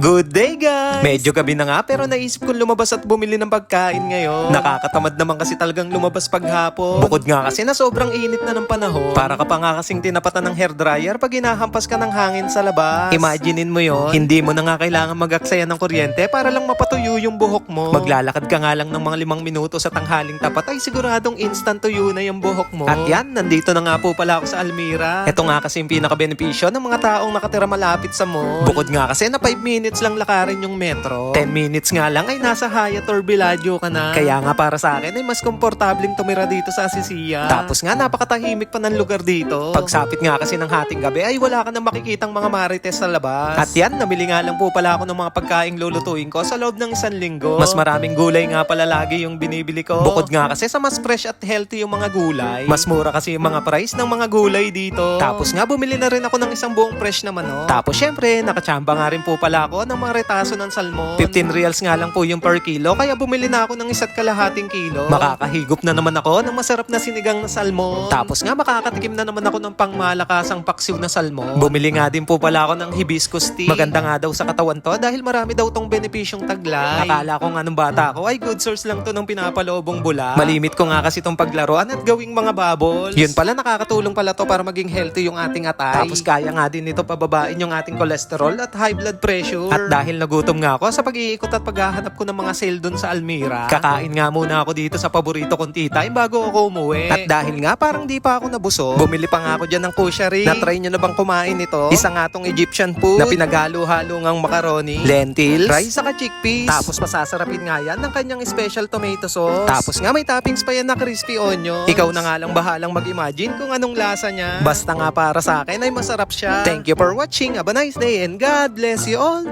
Good day guys! Medyo gabi na nga pero naisip kong lumabas at bumili ng pagkain ngayon. Nakakatamad naman kasi talagang lumabas paghapon. Bukod nga kasi na sobrang init na ng panahon. Para ka pa nga kasing tinapatan ng hairdryer pag hinahampas ka ng hangin sa labas. Imaginein mo yon. Hindi mo na nga kailangan mag-aksaya ng kuryente para lang mapatuyo yung buhok mo. Maglalakad ka nga lang ng mga limang minuto sa tanghaling tapat ay siguradong instant tuyo na yung buhok mo. At yan, nandito na nga po pala ako sa Almira. Ito nga kasi yung pinaka-benepisyo ng mga taong nakatira malapit sa mall. Bukod nga kasi na 5 minutes lang lakarin yung metro. 10 minutes nga lang ay nasa Hyatt or Bellagio ka na. Kaya nga para sa akin ay mas komportabling tumira dito sa Asisia. Tapos nga napakatahimik pa ng lugar dito. Pagsapit nga kasi ng hating gabi ay wala ka na makikitang mga marites sa labas. At yan, namili nga lang po pala ako ng mga pagkaing lulutuin ko sa loob ng isang linggo. Mas maraming gulay nga pala lagi yung binibili ko. Bukod nga kasi sa mas fresh at healthy yung mga gulay. Mas mura kasi yung mga price ng mga gulay dito. Tapos nga bumili na rin ako ng isang buong fresh na manok. Tapos syempre, nakachamba nga rin po pala ako ng mga retaso ng salmon. 15 reals nga lang po yung per kilo, kaya bumili na ako ng isa't kalahating kilo. Makakahigop na naman ako ng masarap na sinigang na salmon. Tapos nga makakatikim na naman ako ng pangmalakasang paksiw na salmon. Bumili nga din po pala ako ng hibiscus tea. Maganda nga daw sa katawan to dahil marami daw tong benepisyong taglay. Akala ko nga nung bata ako ay good source lang to ng pinapalobong bula. Malimit ko nga kasi tong paglaruan at gawing mga bubbles. Yun pala nakakatulong pala to para maging healthy yung ating atay. Tapos kaya nga din nito pababain yung ating cholesterol at high blood pressure. At dahil nagutom nga ako sa pag-iikot at paghahanap ko ng mga sale dun sa Almira, kakain nga muna ako dito sa paborito kong tita bago ako umuwi. At dahil nga parang di pa ako nabusog, bumili pa nga ako dyan ng kushari. Na-try nyo na bang kumain ito? Isa nga tong Egyptian food na pinaghalo-halo ngang macaroni, lentils, rice saka chickpeas. Tapos masasarapin nga yan ng kanyang special tomato sauce. Tapos nga may toppings pa yan na crispy onion. Ikaw na nga lang bahalang mag-imagine kung anong lasa niya. Basta nga para sa akin ay masarap siya. Thank you for watching. Have a nice day and God bless you all.